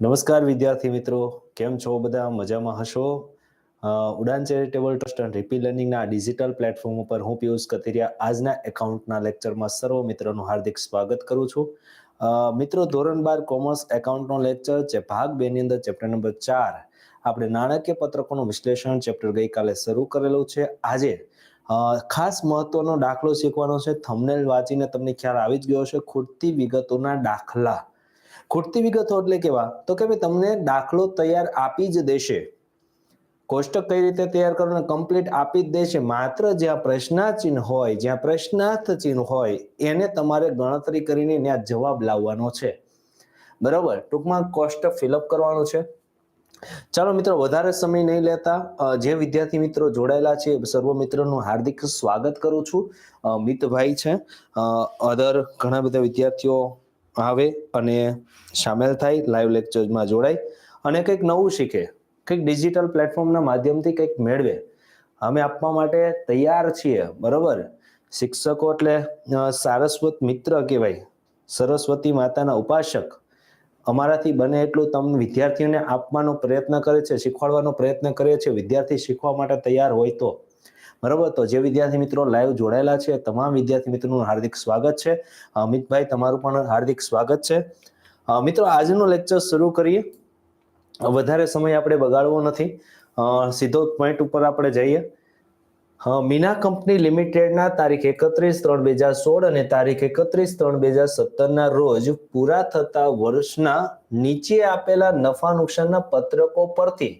નમસ્કાર વિદ્યાર્થી મિત્રો. કેમ છો બધા? મજામાં હશો? ઉડાન ચેરિટેબલ ટ્રસ્ટ એન્ડ રીપી લર્નિંગના ડિજિટલ પ્લેટફોર્મ ઉપર હું પિયુષ કથિરિયા આજના એકાઉન્ટના લેક્ચરમાં સર્વ મિત્રોનું હાર્દિક સ્વાગત કરું છું. મિત્રો, ધોરણ બાર કોમર્સ એકાઉન્ટનો લેક્ચર છે ભાગ બેની અંદર ચેપ્ટર નંબર ચાર આપણે નાણાકીય પત્રકોનું વિશ્લેષણ ચેપ્ટર ગઈકાલે શરૂ કરેલું છે. આજે ખાસ મહત્વનો દાખલો શીખવાનો છે. થમનેલ વાંચીને તમને ખ્યાલ આવી જ ગયો છે ખૂટતી વિગતોના દાખલા ખૂટતી વિગતો એટલે કેવા તો કે ભાઈ, તમને દાખલો તૈયાર આપી જ દેશે. કોષ્ટક કઈ રીતે તૈયાર કરવાનું કમ્પ્લીટ આપી જ દેશે. માત્ર જ્યાં પ્રશ્નાચિહ્ન હોય, જ્યાં પ્રશ્નાર્થ ચિહ્ન હોય, એને તમારે ગણતરી કરીને ત્યાં જવાબ લાવવાનો છે. બરાબર? ટૂંકમાં કોષ્ટક ફિલઅપ કરવાનું છે. ચાલો મિત્રો, વધારે સમય નહીં લેતા જે વિદ્યાર્થી મિત્રો જોડાયેલા છે, સર્વ મિત્રોનું હાર્દિક સ્વાગત કરું છું. મિતભાઈ છે. અધર ઘણા બધા વિદ્યાર્થીઓ આવે અને સામેલ થાય લાઈવ લેક્ચરમાં જોડાય અને કંઈક નવું શીખે, કંઈક ડિજિટલ પ્લેટફોર્મના માધ્યમથી કંઈક મેળવે. અમે આપવા માટે તૈયાર છીએ, બરોબર? શિક્ષકો એટલે સારસ્વત મિત્ર કહેવાય, સરસ્વતી માતાના ઉપાસક. અમારાથી બને એટલું તમને વિદ્યાર્થીઓને આપવાનો પ્રયત્ન કરે છે, શીખવાડવાનો પ્રયત્ન કરે છે, વિદ્યાર્થી શીખવા માટે તૈયાર હોય તો. બરોબર? તો જે વિદ્યાર્થી મિત્રો લાઈવ જોડાયેલા છે, તમામ વિદ્યાર્થી મિત્રોનું હાર્દિક સ્વાગત છે. અમિતભાઈ, તમારું પણ હાર્દિક સ્વાગત છે. મિત્રો, આજનું લેક્ચર શરૂ કરીએ. વધારે સમય આપણે બગાડવો નથી. સીધો પોઈન્ટ ઉપર આપણે જઈએ. મીના કંપની લિમિટેડના તારીખ એકત્રીસ ત્રણ બે હજાર સોળ અને તારીખ એકત્રીસ ત્રણ બે હજાર સત્તરના રોજ પૂરા થતા વર્ષના નીચે આપેલા નફા નુકસાનના પત્રકો પરથી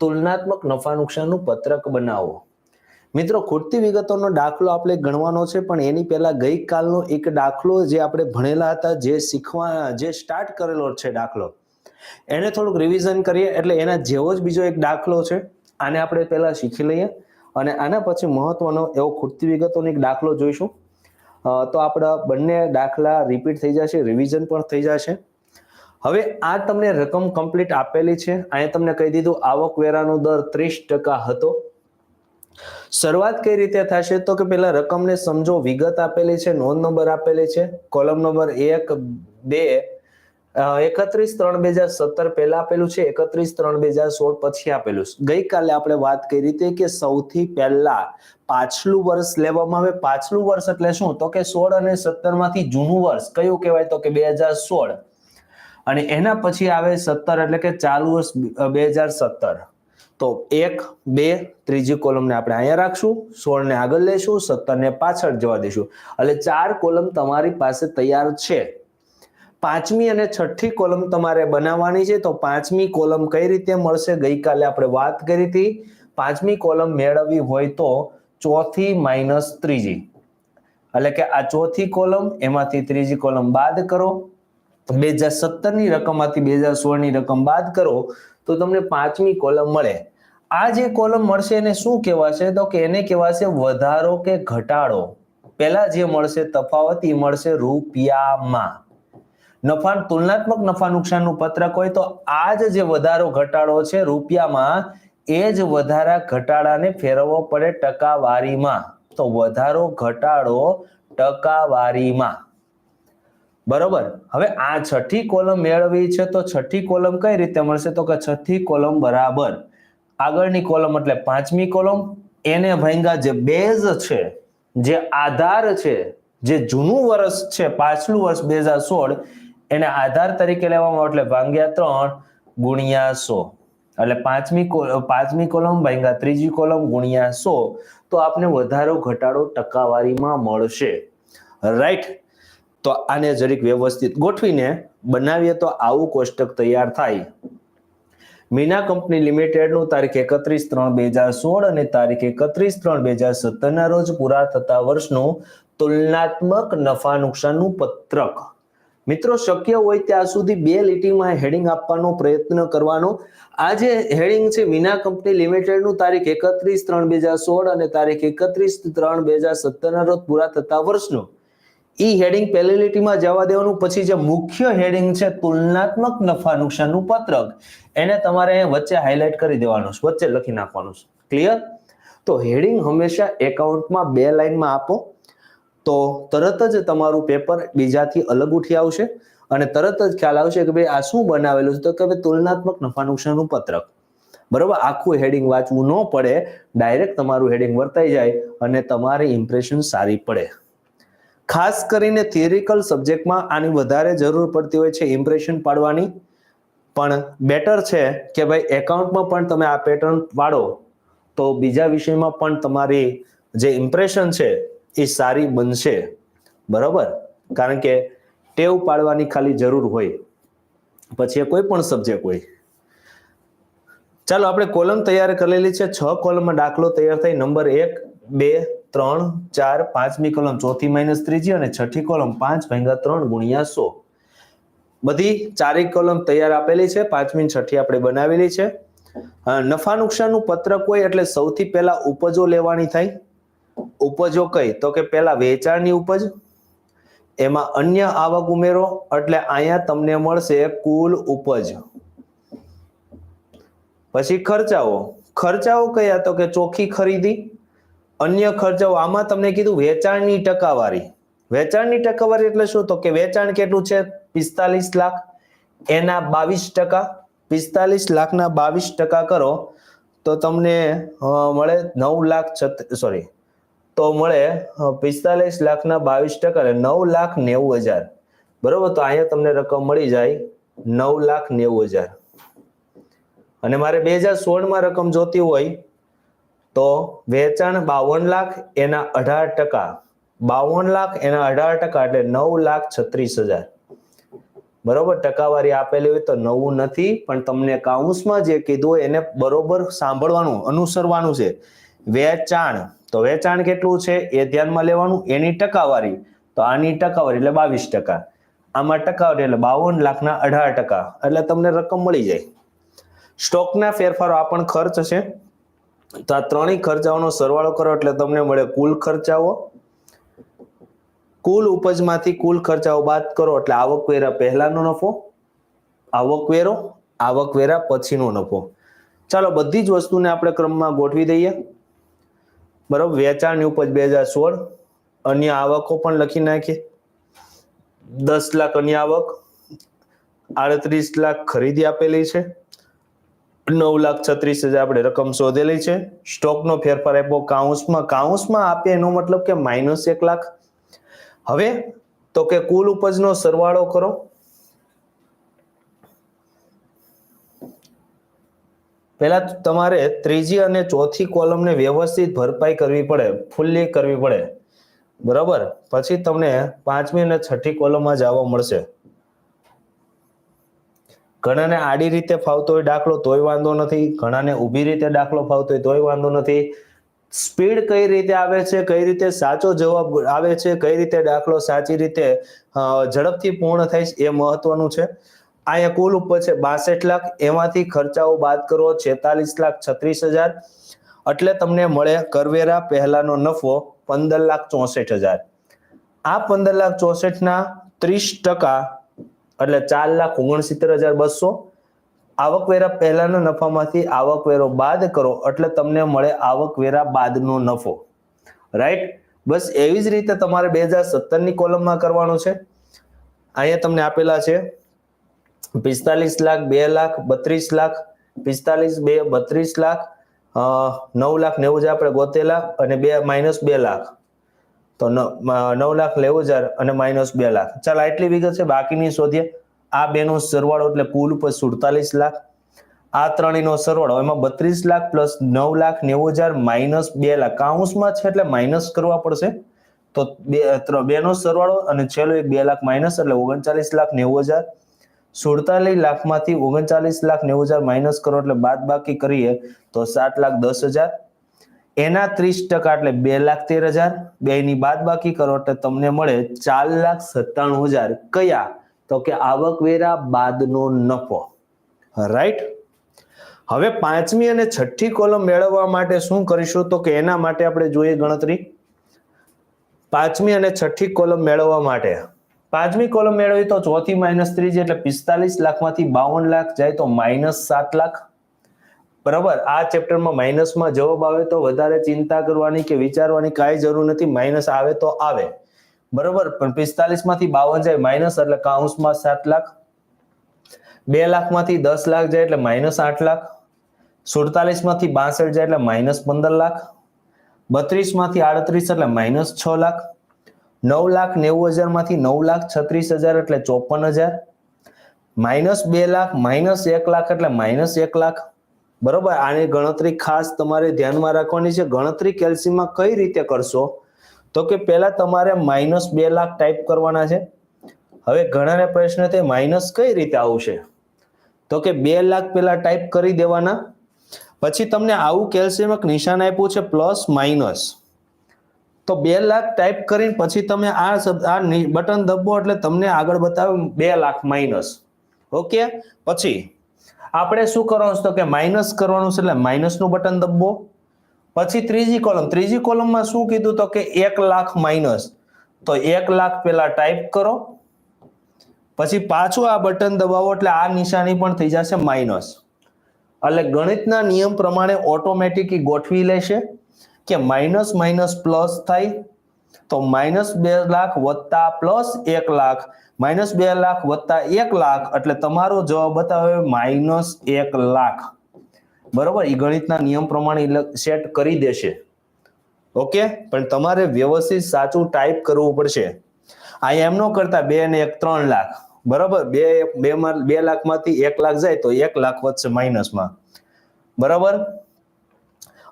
તુલનાત્મક નફા નુકસાનનું પત્રક બનાવો. મિત્રો ખોટતી વિગતોનો દાખલો આપણે ગણવાનો છે, પણ એની પહેલા ગઈકાલનો એક દાખલો જે આપણે ભણેલા હતા, જે શીખવા, જે સ્ટાર્ટ કરેલો છે દાખલો. એને થોડુંક રિવિઝન કરીએ, એટલે એના જેવો જ બીજો એક દાખલો છે. આને આપણે પહેલા શીખી લઈએ અને આના પછી મહત્વનો એવો ખૂટતી વિગતોનો એક દાખલો જોઈશું. તો આપણા બંને દાખલા રિપીટ થઈ જશે રિવિઝન પણ થઈ જશે. હવે આ તમને રકમ કમ્પ્લીટ આપેલી છે. અહીંયા તમને કહી દીધું, આવકવેરાનો દર ત્રીસ ટકા હતો. શરૂઆત કઈ રીતે થશે? તો કે પેલા રકમને સમજો, વિગત આપેલી છે, નોંધ નંબર આપેલી છે, કોલમ નંબર એક, બે એકત્રીસ, ત્રણ, બે હજાર સત્તર પહેલા આપેલું છે, એકત્રીસ, ત્રણ, બે હજાર સોળ પછી આપેલું ગઈકાલે આપણે વાત કરી હતી કે સૌથી પહેલા પાછલું વર્ષ લેવામાં આવે. પાછલું વર્ષ એટલે શું? તો કે સોળ અને સત્તરમાંથી જૂનું વર્ષ. કયું કહેવાય? તો કે બે હજાર સોળ. અને એના પછી આવે સત્તર એટલે કે ચાલુ વર્ષ, બે હજાર સત્તર. તો એક, બે, ત્રીજી કોલમને આપણે અહીંયા રાખશું સોળ ને આગળ લેશું સત્તર ને પાછળ જવા દઈશું. એટલે ચાર કોલમ તમારી પાસે તૈયાર છે. પાંચમી અને છઠ્ઠી કોલમ તમારે બનાવવાની છે, તો પાંચમી કોલમ કઈ રીતે મળશે? ગઈકાલે આપણે વાત કરી હતી. પાંચમી કોલમ મેળવવી હોય તો ચોથી માઇનસ ત્રીજી. એટલે કે આ ચોથી કોલમ, એમાંથી ત્રીજી કોલમ બાદ કરો. બે હજાર સત્તરની રકમમાંથી બે હજાર સોળની રકમ બાદ કરો, તો તમને પાંચમી કોલમ મળે. આ જે કોલમ મળશે એને શું કહેવાશે? તો કે એને કહેવાશે વધારો કે ઘટાડો. પહેલા જે મળશે તફાવત એ મળશે રૂપિયામાં. નફા તુલનાત્મક નફા નુકસાનનું પત્રક હોય તો આ જ વધારો ઘટાડો છે રૂપિયામાં, એ જ વધારા ઘટાડાને ફેરવવો પડે ટકાવારીમાં. તો વધારો, ઘટાડો, ટકાવારીમાં. બરોબર? હવે આ છઠ્ઠી કોલમ મેળવી છે તો છઠ્ઠી કોલમ કઈ રીતે મળશે? તો કે છઠ્ઠી કોલમ બરાબર. આગળની કોલમ એટલે પાંચમી કોલમ. એને ભાંગા જે બેઝ છે, જે આધાર છે, જે જૂનું વર્ષ છે, પાછલું વર્ષ બે હજાર સોળ, એને આધાર તરીકે લેવામાં એટલે ભાંગ્યા ત્રણ ગુણ્યા સો. એટલે પાંચમી પાંચમી કોલમ ભાંગ્યા ત્રીજી કોલમ ગુણ્યા સો, તો આપને વધારો ઘટાડો ટકાવારીમાં મળશે. રાઈટ તો આને જરીક વ્યવસ્થિત ગોઠવીને બનાવીએ તો આવું કોષ્ટક તૈયાર થાય. મીના કંપની લિમિટેડનું તારીખ એકત્રીસ ત્રણ બે હજાર સોળ અને તારીખ એકત્રીસ ત્રણ બે હજાર સત્તરના રોજ પૂરા થતા વર્ષનું તુલનાત્મક નફા નુકસાનનું પત્રક. મિત્રો, શક્ય હોય ત્યાં સુધી બે લીટીમાં હેડિંગ આપવાનો પ્રયત્ન કરવાનો. આ જે હેડિંગ છે મીના કંપની લિમિટેડનું તારીખ એકત્રીસ ત્રણ બે હજાર સોળ અને તારીખ એકત્રીસ ત્રણ બે હજાર સત્તરના રોજ પૂરા થતા વર્ષનું. ઈ હેડિંગ પહેલી જવા દેવાનું, પછી જે મુખ્ય હેડિંગ છે, તુલનાત્મક નફા નુકસાનનું પત્રક, એને તમારે વચ્ચે હાઇલાઇટ કરી દેવાનું છે, વચ્ચે લખી નાખવાનું છે. ક્લિયર તો હેડિંગ હંમેશા એકાઉન્ટમાં બે લાઇનમાં આપો, તો તરત જ તમારું પેપર બીજાથી અલગ ઉઠી આવશે, અને તરત જ ખ્યાલ આવશે કે ભાઈ આ શું બનાવેલું છે? તો કે ભાઈ તુલનાત્મક નફા નુકસાનનું પત્રક. બરોબર? આખું હેડિંગ વાંચવું ન પડે ડાયરેક્ટ તમારું હેડિંગ વર્તાઈ જાય, અને તમારી ઇમ્પ્રેશન સારી પડે. ખાસ કરીને થિયરિકલ સબ્જેક્ટમાં આની વધારે જરૂર પડતી હોય છે ઇમ્પ્રેશન પાડવાની. પણ બેટર છે કે ભાઈ એકાઉન્ટમાં પણ તમે આ પેટર્ન પાડો તો બીજા વિષયમાં પણ તમારી જે ઇમ્પ્રેશન છે એ સારી બનશે. બરાબર? કારણ કે ટેવ પાડવાની ખાલી જરૂર હોય. પછી એ કોઈ પણ સબ્જેક્ટ હોય. ચાલો, આપણે કોલમ તૈયાર કરેલી છે. છ કોલમમાં દાખલો તૈયાર થઈ નંબર એક, બે ત્રણ, ચાર, પાંચમી કોલમ ચોથી માઇનસ ત્રીજી અને છઠ્ઠી કોલમ પાંચ ભાગ્યા ત્રણ ગુણ્યા સો. બધી ચારેક કોલમ તૈયાર આપેલી છે, પાંચમી છઠ્ઠી આપણે બનાવેલી છે. નફા નુકસાનનું પત્રક હોય એટલે સૌથી પહેલા ઉપજો લેવાની થાય. ઉપજો કઈ? તો કે પહેલા વેચાણની ઉપજ, એમાં અન્ય આવક ઉમેરો, એટલે અહીંયા તમને મળશે કુલ ઉપજ. પછી ખર્ચાઓ. ખર્ચાઓ કયા? તો કે ચોખ્ખી ખરીદી. અન્ય ખર્ચાઓ, આમાં તમને કીધું વેચાણની ટકાવારી. વેચાણની ટકાવારી એટલે શું? તો કે વેચાણ કેટલું છે? પિસ્તાલીસ લાખ. એના બાવીસ ટકા. પિસ્તાલીસ લાખના બાવીસ ટકા કરો, તો તમને મળે નવ લાખ છત સોરી તો મળે પિસ્તાલીસ લાખના બાવીસ ટકા એટલે નવ લાખ નેવું હજાર. બરોબર? તો અહીંયા તમને રકમ મળી જાય નવ લાખ નેવું હજાર. અને મારે બે હજાર સોળમાં રકમ જોતી હોય તો વેચાણ બાવન લાખ એના અઢાર ટકા. બાવન લાખ એના અઢાર ટકા એટલે નવ લાખ છત્રીસ હજાર. બરોબર? ટકાવારી આપેલી હોય તો નવું નથી, પણ તમને કાઉન્સમાં જે કીધું હોય એને બરોબર સાંભળવાનું, અનુસરવાનું છે. વેચાણ. તો વેચાણ કેટલું છે? એ ધ્યાનમાં લેવાનું, એની ટકાવારી. તો આની ટકાવારી એટલે બાવીસ ટકા. આમાં ટકાવારી એટલે બાવન લાખના અઢાર ટકા. એટલે તમને રકમ મળી જાય. સ્ટોકના ફેરફારો આ પણ ખર્ચ છે. તો આ ત્રણેય ખર્ચાઓનો સરવાળો કરો એટલે તમને મળે કુલ ખર્ચાઓ. કુલ ઉપજમાંથી કુલ ખર્ચાઓ બાદ કરો એટલે આવકવેરા પહેલાનો નફો આવકવેરો આવકવેરા પછીનો નફો. ચાલો બધી જ વસ્તુને આપણે ક્રમમાં ગોઠવી દઈએ. બરોબર? વેચાણની ઉપજ બે હજાર સોળ, અન્ય આવકો પણ લખી નાખીએ. દસ લાખ અન્ય આવક, આડત્રીસ લાખ ખરીદી આપેલી છે. નવ લાખ છત્રીસ હજાર આપણે રકમ શોધેલી છે. સ્ટોકનો ફેરફાર આપ્યો કાઉન્સમાં. કાઉન્સમાં આપે એનો મતલબ કે માઇનસ એક લાખ. હવે તો કે કુલ ઉપજનો સરવાળો કરો. પહેલા તમારે ત્રીજી અને ચોથી કોલમને વ્યવસ્થિત ભરપાઈ કરવી પડે, ફૂલ્લી કરવી પડે. બરાબર? પછી તમને પાંચમી અને છઠ્ઠી કોલમમાં જવા મળશે. ઘણાને આડી રીતે ફાવતો હોય દાખલો તોય વાંધો નથી, ઘણાને ઊભી રીતે દાખલો ફાવતો હોય તોય વાંધો નથી. સ્પીડ કઈ રીતે આવે છે, કઈ રીતે સાચો જવાબ આવે છે, કઈ રીતે દાખલો સાચી રીતે ઝડપથી પૂર્ણ થાય એ મહત્વનું છે. અહીંયા કુલ ઉપર છે બાસઠ લાખ, એમાંથી ખર્ચાઓ બાદ કરો છેતાલીસ લાખ છત્રીસ હજાર. એટલે તમને મળે કરવેરા પહેલાનો નફો પંદર લાખ ચોસઠ હજાર. આ પંદર લાખ ચોસઠ ના ત્રીસ ટકા એટલે ચાર લાખ ઓગણસિત્તેર હજાર બસો. આવકવેરા પહેલાના નફામાંથી આવકવેરો બાદ કરો એટલે તમને મળે આવકવેરા બાદનો નફો. રાઈટ બસ એવી જ રીતે તમારે બે હજાર સત્તરની કોલમમાં કરવાનો છે. અહીંયા તમને આપેલા છે પિસ્તાલીસ લાખ, બે લાખ, બત્રીસ લાખ, પિસ્તાલીસ, બે, બત્રીસ લાખ નવ લાખ નેવું હજાર આપણે ગોતેલા અને બે, માઇનસ બે લાખ. તો નવ લાખ નેવું હજાર અને માઇનસ બે લાખ. ચાલ, આટલી વિગત છે, બાકીની શોધીએ. આ બેનો સરવાળો એટલે કુલ ઉપર સુડતાલીસ લાખ. આ ત્રણેયનો સરવાળો, એમાં બત્રીસ લાખ પ્લસ નવ લાખ નેવું હજાર માઇનસ બે લાખ. કાઉન્સમાં છે એટલે માઇનસ કરવા પડશે. તો બે બેનો સરવાળો અને છેલ્લો એક બે લાખ માઇનસ એટલે ઓગણચાલીસ લાખ નેવું હજાર. સુડતાલીસ લાખમાંથી ઓગણચાલીસ લાખ નેવું હજાર માઇનસ કરો એટલે બાદ બાકી કરીએ તો સાત લાખ દસ હજાર. એના ત્રીસ ટકા એટલે બે લાખ તેર હજાર. બે ની બાદ બાકી કરો એટલે તમને મળે ચાર લાખ સત્તાણું હજાર. કયા? તો કે આવકવેરા બાદનો નફો. રાઈટ હવે પાંચમી અને છઠ્ઠી કોલમ મેળવવા માટે શું કરીશું? તો કે એના માટે આપણે જોઈએ ગણતરી. પાંચમી અને છઠ્ઠી કોલમ મેળવવા માટે. પાંચમી કોલમ મેળવી તો ચોથી માઇનસ ત્રીજી એટલે પિસ્તાલીસ લાખમાંથી બાવન લાખ જાય તો માઇનસ સાત લાખ. બરાબર? આ ચેપ્ટરમાં માઇનસમાં જવાબ આવે તો વધારે ચિંતા કરવાની કે વિચારવાની કાંઈ જરૂર નથી. માઇનસ આવે તો આવે. બરાબર? પણ પિસ્તાલીસમાંથી બાવન જાય માઇનસ એટલે કાઉન્સમાં સાત લાખ. બે લાખમાંથી દસ લાખ જાય એટલે માઇનસ આઠ લાખ. સુડતાલીસમાંથી બાસઠ જાય એટલે માઇનસ પંદર લાખ. બત્રીસમાંથી આડત્રીસ એટલે માઇનસ છ લાખ. નવ લાખ નેવું હજારમાંથી નવ લાખ છત્રીસ હજાર એટલે ચોપન હજાર. માઇનસ બે લાખ માઇનસ એક લાખ એટલે માઇનસ એક લાખ. બરોબર? આની ગણતરી ખાસ તમારે ધ્યાનમાં રાખવાની છે. ગણતરી કેલ્સીમાં કઈ રીતે કરશો? તો કે પહેલા તમારે માઇનસ બે લાખ ટાઈપ કરવાના છે. હવે ઘણાને પ્રશ્ન થાય, માઇનસ કઈ રીતે આવશે? તો કે બે લાખ પહેલા ટાઈપ કરી દેવાના. પછી તમને આવું કેલ્સિયમ એક નિશાન આપ્યું છે, પ્લસ માઇનસ. તો બે લાખ ટાઈપ કરીને પછી તમે આ આ બટન દબો એટલે તમને આગળ બતાવે બે લાખ માઇનસ. ઓકે? પછી આપણે શું કરવાનું છે તો કે માઇનસ કરવાનું છે એટલે માઇનસનું બટન દબો પછી ત્રીજી કોલમ ત્રીજી કોલમમાં શું કીધું તો કે એક લાખ માઇનસ તો એક લાખ પહેલા ટાઈપ કરો. પછી પાછું આ બટન દબાવો એટલે આ નિશાની પણ થઈ જશે માઇનસ એટલે ગણિતના નિયમ પ્રમાણે ઓટોમેટિક ગોઠવી લેશે કે માઇનસ માઇનસ પ્લસ થાય. તો માઇનસ બે લાખ વત્તા પ્લસ એક લાખ. માઇનસ બે લાખ વત્તા એક લાખ એટલે તમારો જવાબ બતાવે માઇનસ એક લાખ. બરોબર? એ ગણિતના નિયમ પ્રમાણે સેટ કરી દેશે. ઓકે? પણ તમારે વ્યવસ્થિત સાચું ટાઈપ કરવું પડશે. આ એમ ન કરતા બે ને એક ત્રણ લાખ. બરાબર? બે બે લાખમાંથી એક લાખ જાય તો એક લાખ વધશે માઇનસમાં. બરાબર?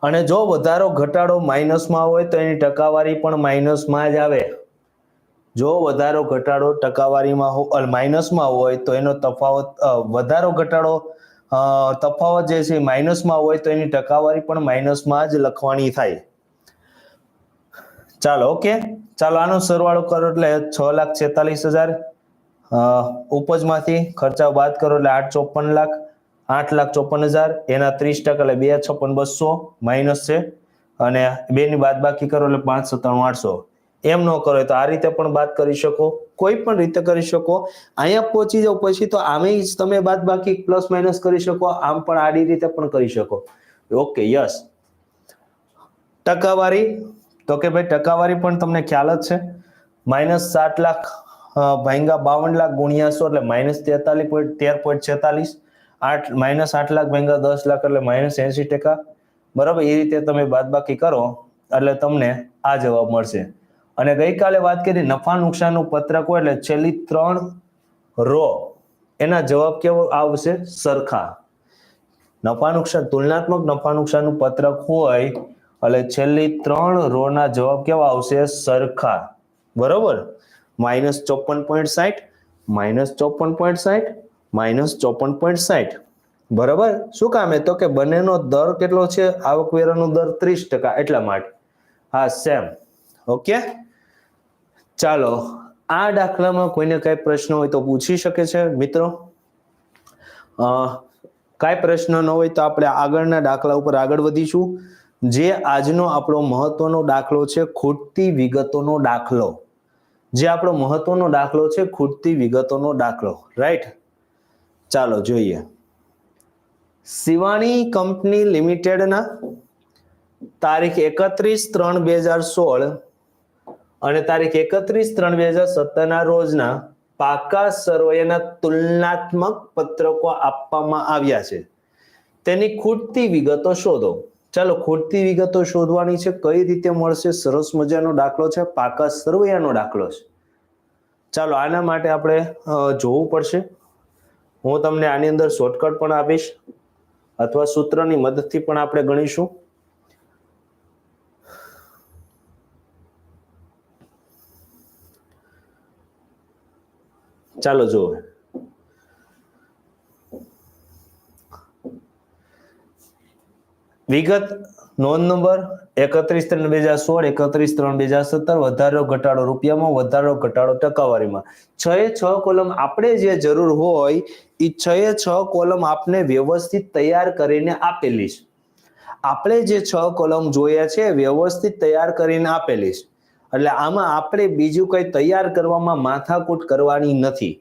અને જો વધારો ઘટાડો માઇનસમાં હોય તો એની ટકાવારી પણ માઇનસમાં જ આવે. જો વધારો ઘટાડો ટકાવારીમાં માઇનસમાં હોય તો એનો તફાવત વધારો ઘટાડો તફાવત જે છે માઇનસમાં હોય તો એની ટકાવારી પણ માઇનસમાં જ લખવાની થાય. ચાલો, ઓકે? ચાલો, આનો સરવાળો કરો એટલે છ લાખ છેતાલીસ હજાર. ઉપજમાંથી ખર્ચા બાદ કરો એટલે આઠ ચોપન લાખ. આઠ લાખ ચોપન હજાર, એના ત્રીસ ટકા એટલે બે છપ્પન બસો, માઇનસ છે. અને બે ની બાદ બાકી કરો એટલે પાંચ સત્તાણું આઠસો. એમ ન કરો તો આ રીતે પણ બાદ કરી શકો, કોઈ પણ રીતે કરી શકો. અહીંયા પહોંચી જાવ પછી તો આમે જ તમે બાદ બાકી પ્લસ માઇનસ કરી શકો, આમ પણ આડી રીતે પણ કરી શકો. Okay, yes. ટકાવારી, તો કે ભાઈ ટકાવારી પણ તમને ખ્યાલ જ છે. માઇનસ સાત લાખ ભાંગા બાવન લાખ ગુણ્યાસો એટલે માઇનસ તેતાલીસ પોઈન્ટ, તેર પોઈન્ટ છેતાલીસ. આઠ માઇનસ આઠ લાખ ભાંગા દસ લાખ એટલે માઇનસ એસી ટકા. બરાબર? એ રીતે તમે બાદબાકી કરો, એટલે તમને આ જવાબ મળશે. અને ગઈકાલે વાત કરી નફા નુકસાનનું પત્રક હોય એટલે છેલ્લી ત્રણ રો. એના જવાબ કેવો આવશે? સરખા. નફા નુકસાન, તુલનાત્મક નફા નુકસાનનું પત્રક હોય, એટલે છેલ્લી ત્રણ રો ના જવાબ કેવા આવશે? સરખા. બરોબર? માઇનસ ચોપન પોઈન્ટ સાઠ માઇનસ ચોપન પોઈન્ટ સાઠ માઇનસ ચોપન પોઈન્ટ સાઠ. બરાબર? શું કામ એ તો કે બંનેનો દર કેટલો છે? આવકવેરાનો દર ત્રીસ ટકા એટલા માટે. હા, સેમ. ઓકે? ચાલો, આ દાખલામાં કોઈને કઈ પ્રશ્ન હોય તો પૂછી શકે છે, મિત્રો. કાંઈ પ્રશ્ન ન હોય તો આપણે આગળના દાખલા ઉપર આગળ વધીશું. જે આજનો આપણો મહત્વનો દાખલો છે, ખૂટતી વિગતોનો દાખલો. જે આપણો મહત્વનો દાખલો છે, ખૂટતી વિગતોનો દાખલો. રાઈટ? ચાલો જોઈએ. શિવાણી કંપની લિમિટેડના તારીખ એકત્રીસ ત્રણ બે હજાર સોળ અને તારીખ એકત્રીસ ત્રણ બે હજાર સત્તરના રોજના પાકા સર્વેના તુલનાત્મક પત્રકો આપવામાં આવ્યા છે. તેની ખૂટતી વિગતો શોધો. ચાલો, ખૂટતી વિગતો શોધવાની છે. કઈ રીતે મળશે? સરસ મજાનો દાખલો છે. પાકા સર્વૈયાનો દાખલો છે. ચાલો, આના માટે આપણે જોવું પડશે. હું તમને આની અંદર શોર્ટકટ પણ આપીશ અથવા સૂત્રની મદદથી પણ આપણે ગણીશું. ચાલો જુઓ. વિગત નોંધ નંબર એકત્રીસ ત્રણ બે હજાર સોળ, એકત્રીસ ત્રણ બે હજાર સત્તર, વધારો ઘટાડો રૂપિયામાં, વધારો ઘટાડો ટકાવારીમાં. છ એ છ કોલમ આપણે જે જરૂર હોય એ છ એ છ કોલમ આપને વ્યવસ્થિત તૈયાર કરીને આપેલી છે. આપણે જે છ કોલમ જોયા છે, વ્યવસ્થિત તૈયાર કરીને આપેલી છે. એટલે આમાં આપણે બીજું કંઈ તૈયાર કરવામાં માથાકૂટ કરવાની નથી.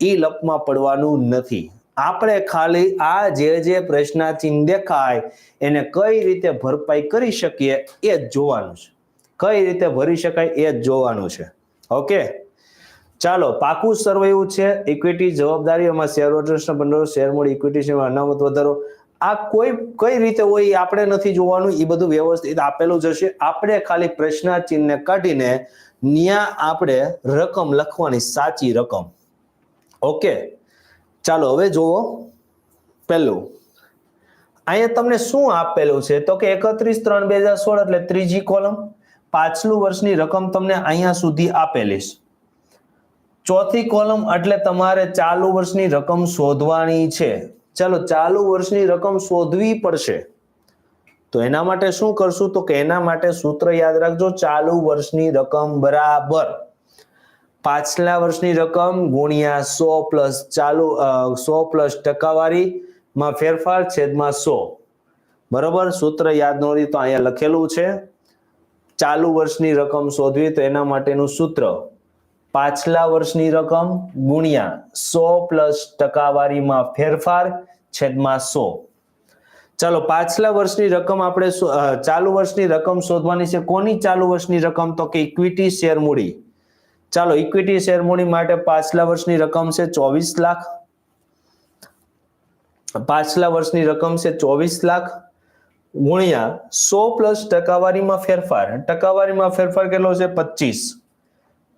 ઈ લપમાં પડવાનું નથી. આપણે ખાલી આ જે જે પ્રશ્નાચિહ્ન દેખાય, એને કઈ રીતે ભરપાઈ કરી શકીએ એ જ જોવાનું છે. કઈ રીતે ભરી શકાય એ જ જોવાનું છે. ઓકે? ચાલો, પાકું સર્વે એવું છે. ઇક્વિટી જવાબદારી એમાં શેર હોલ્ડર્સના ભંડોળ શેર મૂડી ઇક્વિટી છે અનામત વધારો. આ કોઈ, કઈ રીતે હોય એ આપણે નથી જોવાનું. એ બધું વ્યવસ્થિત આપેલું જ હશે. આપણે ખાલી પ્રશ્નાચિહ્નને કાઢીને ન્યા આપણે રકમ લખવાની સાચી રકમ. ઓકે? ચાલો હવે જુઓ પહેલું. અહીંયા તમને શું આપેલું છે? તો કે એકત્રીસ ત્રણ બે હજાર સોળ એટલે ત્રીજી કોલમ. પાછલું વર્ષની રકમ તમને અહીંયા સુધી આપેલી છે. ચોથી કોલમ એટલે તમારે ચાલુ વર્ષની રકમ શોધવાની છે. ચાલો ચાલુ વર્ષની રકમ શોધવી પડશે. તો એના માટે શું કરશું? તો કે એના માટે સૂત્ર યાદ રાખજો. ચાલુ વર્ષની રકમ બરાબર. પાછલા વર્ષની રકમ ગુણ્યા સો પ્લસ ચાલુ સો પ્લસ ટકાવારી માં ફેરફાર છેદમાં સો. બરોબર? સૂત્ર યાદ ન તો અહીંયા લખેલું છે. ચાલુ વર્ષની રકમ શોધવી તો એના માટેનું સૂત્ર. પાછલા વર્ષની રકમ ગુણ્યા સો પ્લસ ટકાવારીમાં ફેરફાર છેદમાં સો. ચાલો, પાછલા વર્ષની રકમ આપણે ચાલુ વર્ષની રકમ શોધવાની છે. કોની ચાલુ વર્ષની રકમ? તો કે ઇક્વિટી શેર મૂડી. ચાલો ઇક્વિટી શેર મૂડી માટે પાછલા વર્ષની રકમ છે ચોવીસ લાખ. પાછલા વર્ષની રકમ છે ચોવીસ લાખ. ગુણ્યા સો પ્લસ ટકાવારીમાં ફેરફાર. ટકાવારીમાં ફેરફાર કેટલો છે? પચીસ.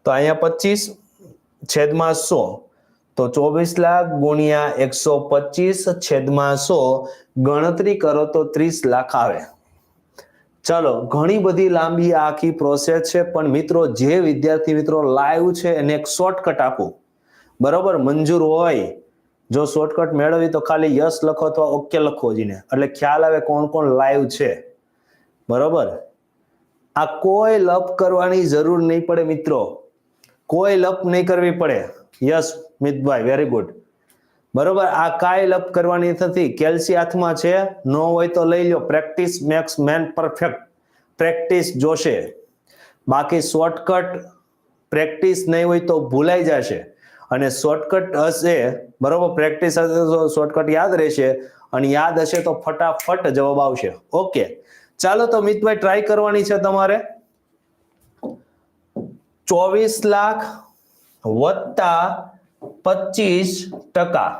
તો અહીંયા પચીસ છેદમાં સો. તો ચોવીસ લાખ ગુણ્યા એકસો પચીસ છેદમાં સો. ગણતરી કરો તો ત્રીસ લાખ આવે. ચલો, ઘણી બધી લાંબી આખી પ્રોસેસ છે, પણ મિત્રો, જે વિદ્યાર્થી મિત્રો લાઈવ છે, એને એક શોર્ટકટ આપું. બરોબર? મંજૂર હોય. જો શોર્ટકટ મેળવી તો ખાલી યસ લખો અથવા ઓકે લખો જીને. એટલે ખ્યાલ આવે કોણ કોણ લાઈવ છે. બરોબર? આ કોઈ લપ કરવાની જરૂર નહીં પડે મિત્રો. કોઈ લપ નહીં કરવી પડે. યસ, મિતભાઈ વેરી ગુડ બરોબર? આ કાંઈ લપ કરવાની નથી કેલ્સી હાથમાં છે. ન હોય તો લઈ લો practice makes man perfect. Practice જોશે. બાકી શોર્ટકટ પ્રેક્ટિસ નહીં હોય તો ભૂલાઈ જશે. અને શોર્ટકટ હશે, બરોબર? પ્રેક્ટિસ હશે તો શોર્ટકટ યાદ રહેશે. અને યાદ હશે તો ફટાફટ જવાબ આવશે. ઓકે. ચાલો તો મિતભાઈ ટ્રાય કરવાની છે તમારે. ચોવીસ લાખ વત્તા પચીસ ટકા.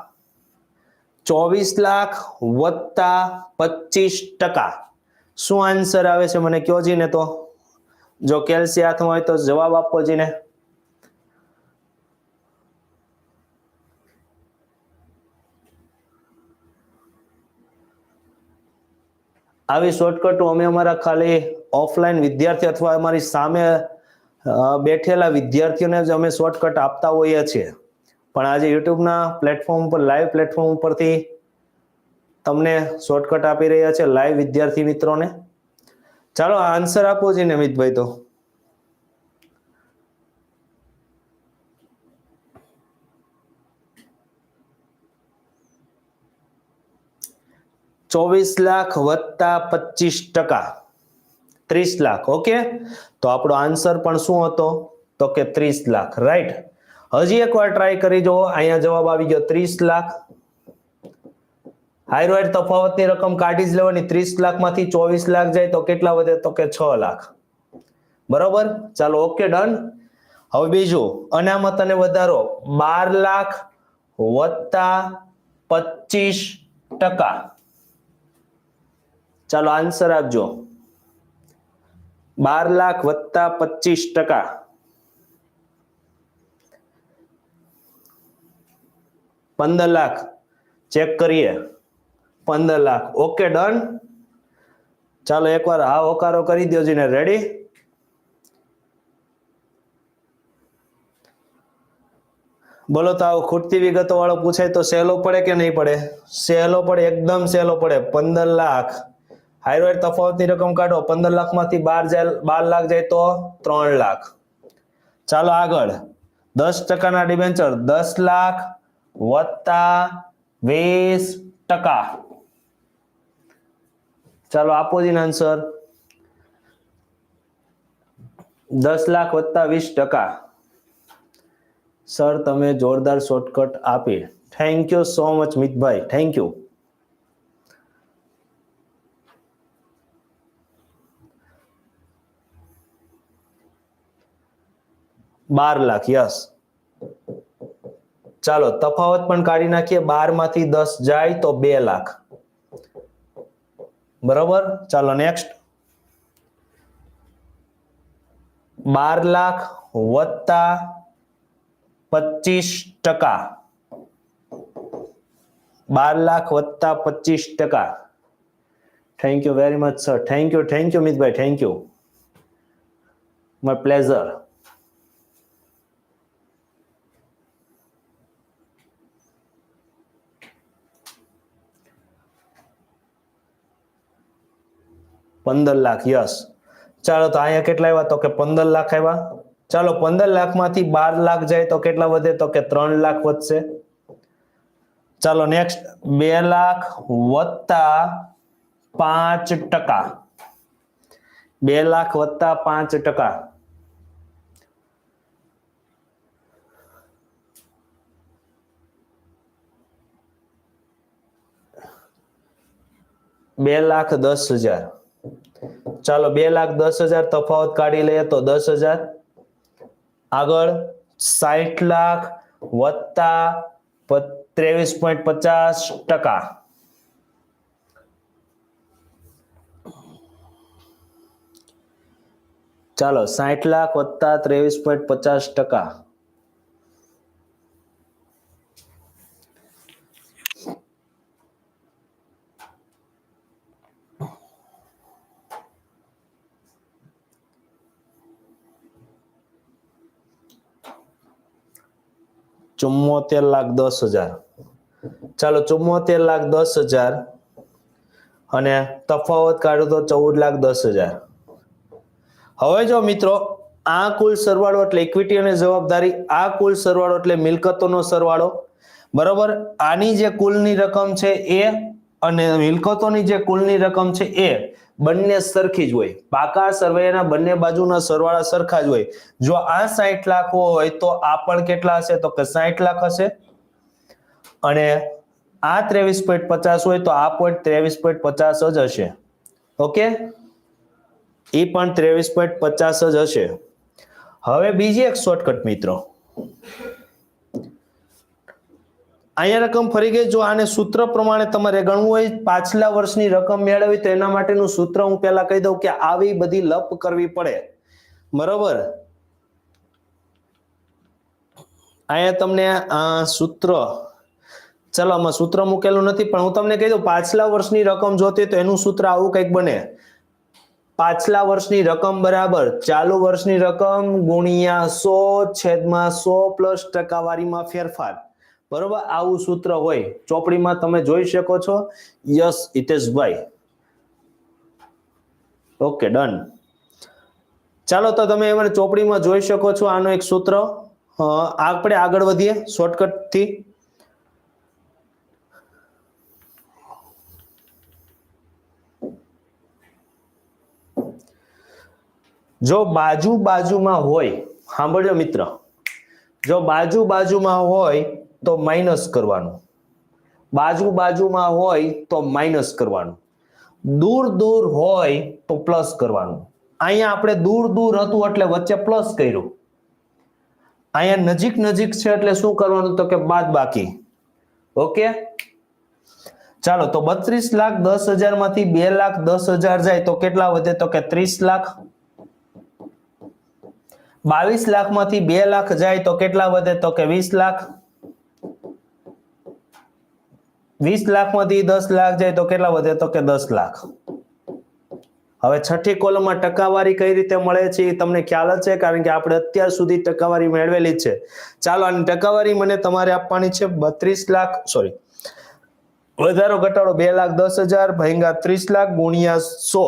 ચોવીસ લાખ વત્તા પચીસ ટકા. શું આન્સર આવે છે મને કયો જીને તો? જો કેલ્સી હાથમાં હોય તો જવાબ આપો જીને. આવી શોર્ટકટો અમે અમારા ખાલી ઓફલાઈન વિદ્યાર્થી અથવા અમારી સામે બેઠેલા વિદ્યાર્થીઓને જ અમે શોર્ટકટ આપતા હોઈએ છીએ. પણ આજે યુટ્યુબના પ્લેટફોર્મ પર લાઈવ પ્લેટફોર્મ ઉપરથી તમને શોર્ટકટ આપી રહ્યા છે લાઈવ વિદ્યાર્થી મિત્રોને. ચાલો આન્સર આપો જી નમિતભાઈ તો. ચોવીસ લાખ વત્તા પચીસ ટકા. ત્રીસ લાખ ઓકે તો આપણો આન્સર પણ શું હતો? તો કે ત્રીસ લાખ રાઈટ હજી એકવાર ટ્રાય કરી જુઓ. અહીંયા જવાબ આવી ગયો ત્રીસ લાખ. હાઈરો તફાવતની રકમ કાઢી જ લેવાની. ત્રીસ લાખમાંથી ચોવીસ લાખ જાય તો કેટલા વધે? તો કે છ લાખ. બરોબર? ચાલો ઓકે ડન હવે બીજું, અનામત અને વધારો. બાર લાખ વત્તા પચીસ ટકા. ચાલો આન્સર આપજો. બાર લાખ વત્તા પચીસ ટકા. પંદર લાખ. ચેક કરીએ. પંદર લાખ. ઓકે ડન ચાલો એકવાર હા હોકારો કરી દો જીને રેડી બોલો તો આવું ખૂટતી વિગતો વાળો પૂછાય તો સહેલો પડે કે નહીં પડે? સહેલો પડે, એકદમ સહેલો પડે. પંદર લાખ. હાઈરોઇડ તફાવતની રકમ કાઢો. પંદર લાખમાંથી બાર જાય, બાર લાખ જાય તો ત્રણ લાખ. ચાલો આગળ. દસ ટકાના ડિબેન્ચર દસ લાખ વત્તા વીસ ટકા. ચાલો, આપો જીન આન્સર દસ લાખ વત્તા વીસ ટકા. સર તમે જોરદાર શોર્ટકટ આપી. થેન્ક યુ સો મચ મિતભાઈ. થેન્ક યુ બાર લાખ યસ ચાલો, તફાવત પણ કાઢી નાખીએ. બારમાંથી દસ જાય તો બે લાખ. બરોબર? ચાલો નેક્સ્ટ બાર લાખ વત્તા પચીસ ટકા. બાર લાખ વત્તા પચીસ ટકા. Thank you very much sir thank you thank you Mitbhai. Thank you my pleasure પંદર લાખ, યસ. ચાલો તો અહીંયા કેટલા આવ્યા? તો કે પંદર લાખ આવ્યા. ચાલો પંદર લાખમાંથી બાર લાખ જાય તો કેટલા વધે? તો કે ત્રણ લાખ વધશે. ચાલો નેક્સ્ટ બે લાખ વત્તા પાંચ ટકા. બે લાખ વત્તા પાંચ ટકા. બે લાખ દસ હજાર. ચાલો બે લાખ દસ હજાર તફાવત કાઢી લઈએ તો દસ હજાર. આગળ સાઠ લાખ વત્તા ત્રેવીસ પોઈન્ટ પચાસ ટકા. ચાલો સાઠ લાખ વત્તા ત્રેવીસ પોઈન્ટ પચાસ ટકા. ચુમ્મોતેર લાખ દસ હજાર. ચાલો, ચુમ્મોતેર લાખ દસ હજાર અને તફાવત કાઢો તો ચૌદ લાખ દસ હજાર. હવે જો મિત્રો, આ કુલ સરવાળો એટલે ઇક્વિટી અને જવાબદારી, આ કુલ સરવાળો એટલે મિલકતોનો સરવાળો. બરોબર? આની જે કુલની રકમ છે એ અને મિલકતોની જે કુલની રકમ છે એ બંને સરખી જ હોય. પાકા સરવૈયાના બંને બાજુના સરવાળા સરખા જ હોય. જો આ સાઠ લાખ હોય તો આ પણ કેટલા હશે? તો કે સાઠ લાખ હશે. અને આ ત્રેવીસ પોઈન્ટ પચાસ હોય તો આ પોઈન્ટ ત્રેવીસ પોઈન્ટ પચાસ જ હશે. ઓકે એ પણ ત્રેવીસ પોઈન્ટ પચાસ જ હશે. હવે બીજી એક શોર્ટકટ મિત્રો. અહીંયા રકમ ફરી ગઈ. જો આને સૂત્ર પ્રમાણે તમારે ગણવું હોય, પાછલા વર્ષની રકમ મેળવી તો એના માટેનું સૂત્ર હું પહેલા કહી દઉં કે આવી બધી લપ કરવી પડે. બરોબર? અહીંયા તમને આ સૂત્ર, ચાલો આમાં સૂત્ર મૂકેલું નથી, પણ હું તમને કહી દઉં, પાછલા વર્ષની રકમ જોતી તો એનું સૂત્ર આવું કંઈક બને. પાછલા વર્ષની રકમ બરાબર, ચાલુ વર્ષની રકમ ગુણ્યા સો છેદમાં સો પ્લસ ટકાવારીમાં ફેરફાર. બરોબર? આવું સૂત્ર હોય, ચોપડીમાં તમે જોઈ શકો છો, યસ હિતેશભાઈ ઓકે ડન ચાલો તો તમે એમને ચોપડીમાં જોઈ શકો છો, આનો એક સૂત્ર. આપણે આગળ વધીએ શોર્ટકટથી જો બાજુ બાજુમાં હોય, સાંભળજો મિત્ર. જો બાજુ બાજુમાં હોય તો માઇનસ કરવાનું. બાજુ બાજુમાં હોય તો માઇનસ કરવાનું. દૂર દૂર હોય તો પ્લસ કરવાનું. અહીંયા આપણે દૂર દૂર હતું એટલે વચ્ચે પ્લસ કર્યું. અહીંયા નજીક નજીક છે એટલે શું કરવાનું તો કે બાદ બાકી. ઓકે ચાલો, તો બત્રીસ લાખ દસ હજારમાંથી બે લાખ દસ હજાર જાય તો કેટલા વધે તો કે ત્રીસ લાખ? બાવીસ લાખમાંથી બે લાખ જાય તો કેટલા વધે તો કે વીસ લાખ? વીસ લાખમાંથી દસ લાખ જાય તો કેટલા વધે? તો કે દસ લાખ. હવે છઠ્ઠી કોલમમાં ટકાવારી કઈ રીતે મળે છે એ તમને ખ્યાલ જ છે, કારણ કે આપણે અત્યાર સુધી ટકાવારી મેળવેલી છે. ચાલો, આની ટકાવારી મને તમારે આપવાની છે બત્રીસ લાખ સોરી વધારો ઘટાડો બે લાખ દસ હજાર ભયંગા ત્રીસ લાખ ગુણ્યા સો.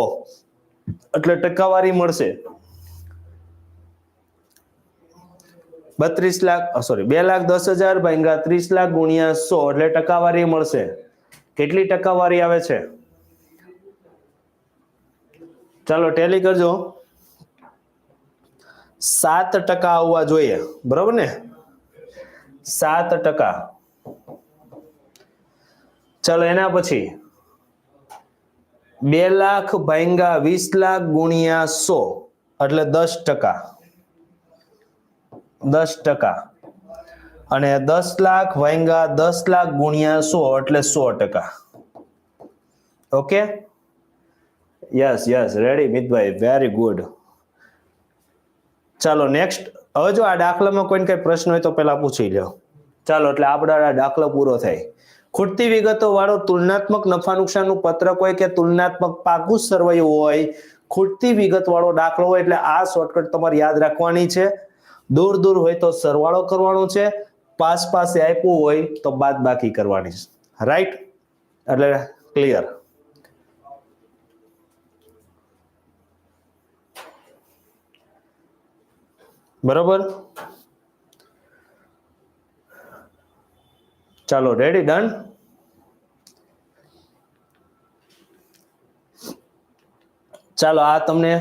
એટલે ટકાવારી મળશે. બત્રીસ લાખ સોરી બે લાખ દસ હજાર ભાંગા ત્રીસ લાખ ગુણ્યા સો એટલે ટકાવારી મળશે. કેટલી ટકાવારી આવે છે? ચાલો ટેલી કરજો. સાત ટકા આવવા જોઈએ, બરોબર ને? સાત ટકા. ચાલો, એના પછી બે લાખ ભાંગા વીસ લાખ ગુણ્યા સો એટલે દસ ટકા. દસ ટકા. અને દસ લાખ વાંગા દસ લાખ ગુણ્યા સો એટલે સો ટકા. ઓકે યસ યસ રેડી મિતભાઈ વેરી ગુડ ચાલો નેક્સ્ટ હવે જો આ દાખલામાં કોઈને કઈ પ્રશ્ન હોય તો પહેલા પૂછી લ્યો. ચાલો, એટલે આપણો આ દાખલો પૂરો થાય. ખૂટતી વિગતો વાળો તુલનાત્મક નફા નુકસાનનું પત્રક હોય કે તુલનાત્મક પાકું સરવૈયું હોય ખૂટતી વિગત વાળો દાખલો હોય, એટલે આ શોર્ટકટ તમારે યાદ રાખવાની છે. દૂર દૂર હોય તો સરવાળો કરવાનો છે, પાસ પાસે આપ્યું હોય તો બાદ બાકી કરવાની છે. રાઈટ એટલે ક્લિયર બરોબર? ચાલો રેડી ડન ચાલો, આ તમને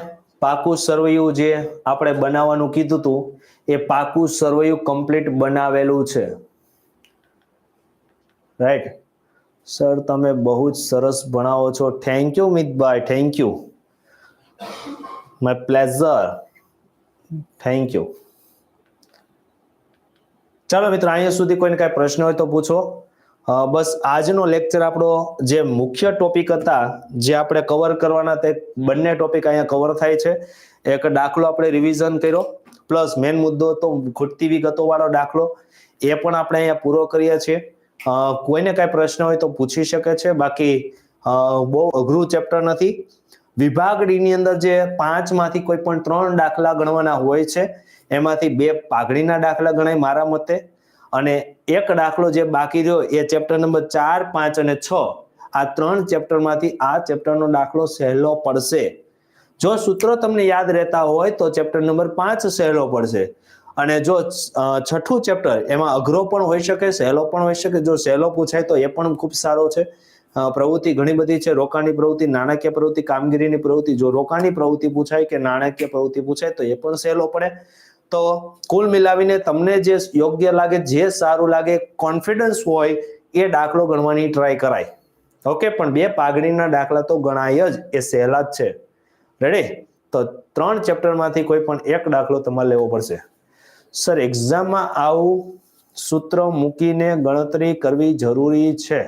પાકું સરવૈયું જે આપણે બનાવવાનું કીધું હતું એ પાકું સરવૈયું કમ્પ્લીટ બનાવેલું છે. રાઈટ સર તમે બહુ જ સરસ ભણાવો છો. Thank you Mitbhai thank you my pleasure thank you ચાલો મિત્રો, અહીંયા સુધી કોઈને કાંઈ પ્રશ્ન હોય તો પૂછો. બસ આજનો લેક્ચર આપણો જે મુખ્ય ટોપિક હતા, જે આપણે કવર કરવાના તે બંને ટોપિક અહીંયા કવર થાય છે. એક દાખલો આપણે રિવિઝન કર્યો. પ્લસ મેન મુદ્દો તો ખૂટતી વિગતો વાળો દાખલો, એ પણ આપણે અહીંયા પૂરો કરીએ છીએ. કોઈને કાંઈ પ્રશ્ન હોય તો પૂછી શકે છે. બાકી બહુ અઘરું ચેપ્ટર નથી. વિભાગ ડીની અંદર જે પાંચમાંથી કોઈ પણ ત્રણ દાખલા ગણવાના હોય છે, એમાંથી બે પાઘડીના દાખલા ગણાય મારા મતે. અને એક દાખલો જે બાકી રહ્યો, એ ચેપ્ટર નંબર ચાર, પાંચ અને છ. આ ત્રણ ચેપ્ટરમાંથી આ ચેપ્ટરનો દાખલો સહેલો પડશે. જો સૂત્રો તમને યાદ રહેતા હોય તો ચેપ્ટર નંબર પાંચ સહેલો પડશે. અને જો છઠ્ઠું ચેપ્ટર એમાં અઘરો પણ હોઈ શકે, સહેલો પણ હોઈ શકે. જો સહેલો પૂછાય તો એ પણ ખૂબ સારો છે. પ્રવૃત્તિ ઘણી બધી છે. રોકાણની પ્રવૃત્તિ, નાણાકીય પ્રવૃત્તિ, કામગીરીની પ્રવૃત્તિ. જો રોકાણની પ્રવૃત્તિ પૂછાય કે નાણાકીય પ્રવૃત્તિ પૂછાય તો એ પણ સહેલો પડે. તો કુલ મિલાવીને તમને જે યોગ્ય લાગે, જે સારું લાગે કોન્ફિડન્સ હોય, એ દાખલો ગણવાની ટ્રાય કરાય. ઓકે? પણ બે પાઘડીના દાખલા તો ગણાય જ. એ સહેલા જ છે. રેડી તો ત્રણ ચેપ્ટરમાંથી કોઈ પણ એક દાખલો તમારે લેવો પડશે. સર એક્ઝામમાં આવું સૂત્ર મૂકીને ગણતરી કરવી જરૂરી છે?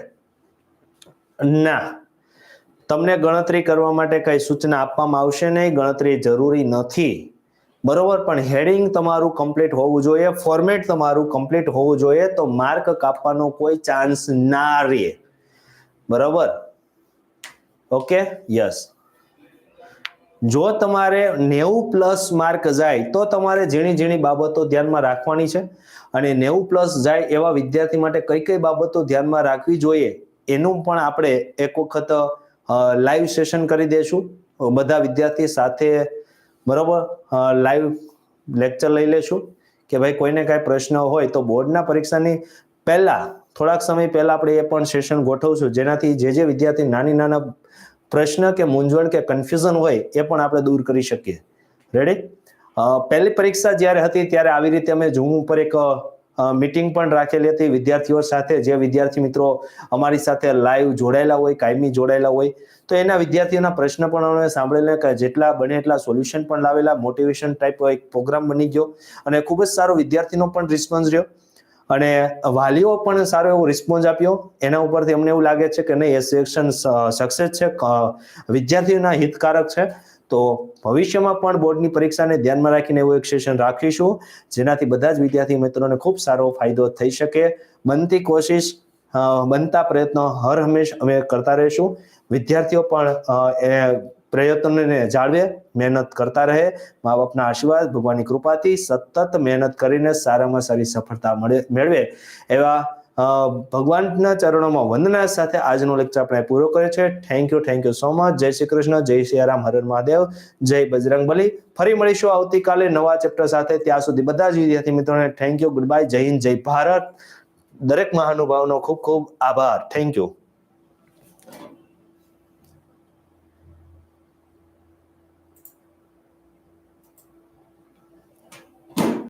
ના. તમને ગણતરી કરવા માટે કઈ સૂચના આપવામાં આવશે નહીં, ગણતરી જરૂરી નથી. બરોબર, પણ હેડિંગ તમારું કમ્પ્લીટ હોવું જોઈએ ફોર્મેટ તમારું કમ્પ્લીટ હોવું જોઈએ, તો માર્ક કાપવાનો કોઈ ચાન્સ ના રહે. બરોબર? ઓકે યસ જો તમારે નેવું પ્લસ માર્ક જાય, તો તમારે ઝીણી ઝીણી બાબતો ધ્યાનમાં રાખવાની છે. અને નેવું પ્લસ જાય એવા વિદ્યાર્થી માટે કઈ કઈ બાબતો ધ્યાનમાં રાખવી જોઈએ, એનું પણ આપણે એક વખત લાઈવ સેશન કરી દઈશું. બધા વિદ્યાર્થી સાથે, બરોબર? લાઈવ લેક્ચર લઈ લેશું. કે ભાઈ કોઈને કાંઈ પ્રશ્ન હોય તો બોર્ડના પરીક્ષાની પહેલા, થોડાક સમય પહેલા આપણે એ પણ સેશન ગોઠવશું. જેનાથી જે જે વિદ્યાર્થી નાની નાના પ્રશ્ન કે મૂંઝવણ કે કન્ફ્યુઝન હોય એ પણ આપણે દૂર કરી શકીએ. રેડી પહેલી પરીક્ષા જ્યારે હતી ત્યારે આવી રીતે અમે ઝૂમ ઉપર એક મીટિંગ પણ રાખેલી હતી. વિદ્યાર્થીઓ સાથે, જે વિદ્યાર્થી મિત્રો અમારી સાથે લાઈવ જોડાયેલા હોય, કાયમી જોડાયેલા હોય, તો એના વિદ્યાર્થીઓના પ્રશ્ન પણ અમે સાંભળેલા કે જેટલા બને એટલા સોલ્યુશન પણ લાવેલા. મોટિવેશન ટાઈપ એક પ્રોગ્રામ બની ગયો અને ખૂબ જ સારો વિદ્યાર્થીનો પણ રિસ્પોન્સ રહ્યો. અને વાલીઓ પણ સારો એવો રિસ્પોન્સ આપ્યો. એના ઉપરથી અમને એવું લાગે છે કે નહીં, એ સેક્શન સક્સેસ છે. વિદ્યાર્થીઓના હિતકારક છે. તો ભવિષ્યમાં પણ બોર્ડની પરીક્ષાને ધ્યાનમાં રાખીને એવું એક સેશન રાખીશું, જેનાથી બધા જ વિદ્યાર્થી મિત્રોને ખૂબ સારો ફાયદો થઈ શકે. બનતી કોશિશ બનતા પ્રયત્નો હર હંમેશ અમે કરતા રહીશું. વિદ્યાર્થીઓ પણ એ પ્રયત્નોને જાળવે, મહેનત કરતા રહે. મા બાપના આશીર્વાદ, ભગવાનની કૃપાથી સતત મહેનત કરીને સારામાં સારી સફળતા મળે, મેળવે. એવા ભગવાનના ચરણોમાં વંદના સાથે આજનો લેક્ચર આપણે પૂરો કર્યો છે. Thank you thank you so much Jai Shri Krishna, જય શ્રી રામ, હર મહાદેવ. જય બજરંગ બલી. ફરી મળીશું આવતીકાલે નવા ચેપ્ટર સાથે. ત્યાં સુધી બધા જ વિદ્યાર્થી મિત્રોને થેન્ક યુ ગુડ બાય જય હિન્દ, જય ભારત. દરેક મહાનુભાવનો ખૂબ ખૂબ આભાર. Thank you